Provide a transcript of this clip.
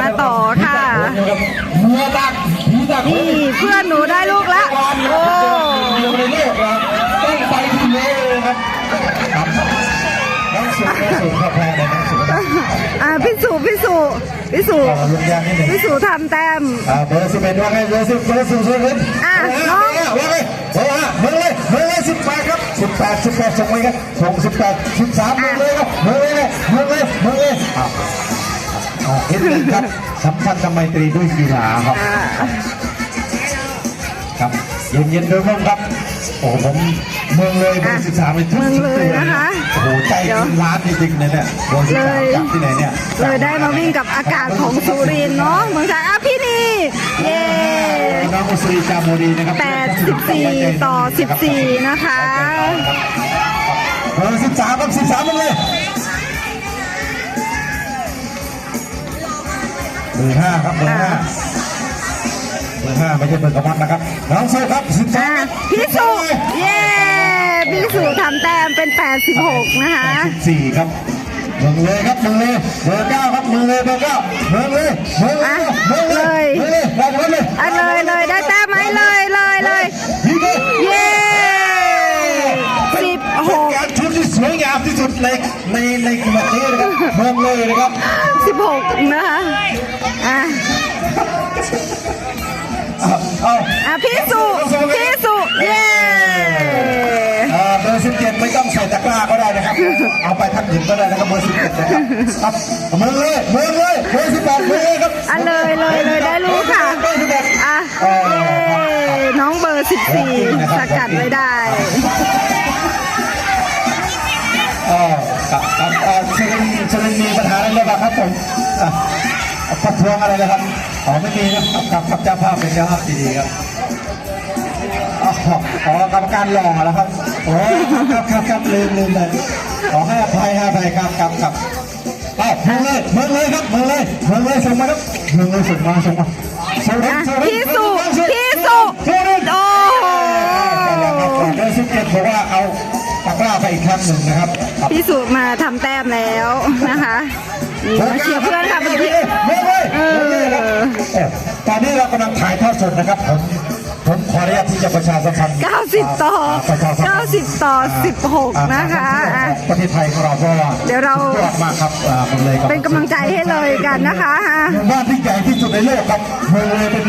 มาต่อค่ะเมื่อดักผีดักนี่เพื่อนหนูได้ลูกละโอ้เดียวในโลกครับต้องไปที่เลยครับครับน้องสุน้องสุเข้าแพ้เลยน้องสุนะอ่าพี่สุพี่สุพี่สุขอลุงยางนิดหนึ่งพี่สุทำแต้มอ่าเบอร์สิบเอ็ดว่าไงเบอร์สิบเบอร์สิบสุดเลยอะน้องว่าไงเบอร์ห้าเบอร์เลยเบอร์เลยสิบแปดครับสิบแปดสิบแปดส่งไปครับส่งสิบแปดสิบสามเบอร์เลยครับเบอร์เลยเบอร์เลยเบอร์เลย อะอะเห็นไหมครับสัมพันธ์ไมตรีด้วยกีฬาครับอ่าครับเย็นเย็นๆโดยรวมครับโอ้ผมเมืองเลยเบอร์สิบสามเป็นทุกเมืองสุดเลเลยยนะคะโอ้โหใจเดี๋ยวร้านจริงๆเลยเนี่ยเบอร์สิบเลสามยจากที่ไหนเนี่ยเลยได้มาวิ่งกับอากาศของสุรินทร์เนาะเมืองไทยอะพี่นี่เย้น้องอุสรีจามโมดีนะครับ84ต่อ14นะคะเบอร์สิบสามครับสิบสามมาเลย เบอร์ห้าครับเบอร์ห้าเบอร์ห้าไม่ใช่เบอร์กระมัดนะครับน้องโซ่ครับสิบสาอะมพี่สุเย้พี่สุทำแต้มเป็น 86 นะคะสิบสี่ครับเมืองเลยครับเมืองเลยเบอร์เก้าครับเมืองเลยเบอร์เก้าเมืองเลยเมืองเลยเมืองเลยเมืองเลยเมืองเลยอะเลยเลยได้แต้มไหมเลยเลยเลยยิงเลยเย้เป็น16การชุดที่สวยงามที่สุดในในในประเทศนะครับ เมืองเลยนะครับ 16 นะคะอะเอาเอาอะพี่สุพี่สุเย้เอ่อเบอร์สิบเจ็ดไม่ต้องใส่ตะกร้าก็ได้นะครับ เอาไปทักหญิงก็ได้นะครับเบอร์สิบเจ็ดนะครับครับเมืองเลยเมืองเลยเบอร์สิบแปดเมืองเลยครับอะเลยเลยเลยได้ลูกค่ะ เบอร์สิบแปดอะเย้น้องเบอร์ 14 สกัดไว้ได้เอ่อ กับกับชลินชลินมีปัญหาอะไรหรือเปล่าครับผมประท้วงอะไรนะครับอ๋อไม่มีนะครับกับกับเจ้าภาพเป็นเจ้าภาพดีๆครับอ๋อกรรมการหล่อแล้วครับโอ้ครับครับครับลืมลืมเลยขอให้อภัยให้อภัยครับครับครับเอาเมืองเลยเมืองเลยครับเมืองเลยเมืองเลยส่งมาครับเมืองเลยส่งมาส่งมาส่งมาอ่ส่งมาพี่สุพี่สุโอ้โหเบอร์สิบเจ็ดบอกว่าเอาตะกร้าไปอีกครั้งหนึ่งนะครับ พี่สุมาทำแต้มแล้วนะคะนี่มาเชียร์เพื่อนค่ะเมื่อกี้เมืองเลยเออเมืองเลยครับเอ้ยตอนนี้เรากำลังถ่ายทอดสดนะครับผมผมขออนุญาตที่จะประชาสัมพันธ์90 ต่อประชาสัมพันธ์90 ต่อ 16 นะคะอะประเทศไทยของเราเพราะว่าเดี๋ยวเราสุยอดมากครับอ่าผมเลยครับเป็นกำลังใจให้เลยกันนะคะอะหมู่บ้านที่ใหญ่ที่สุดในโลกครับเมืองเลยเป็น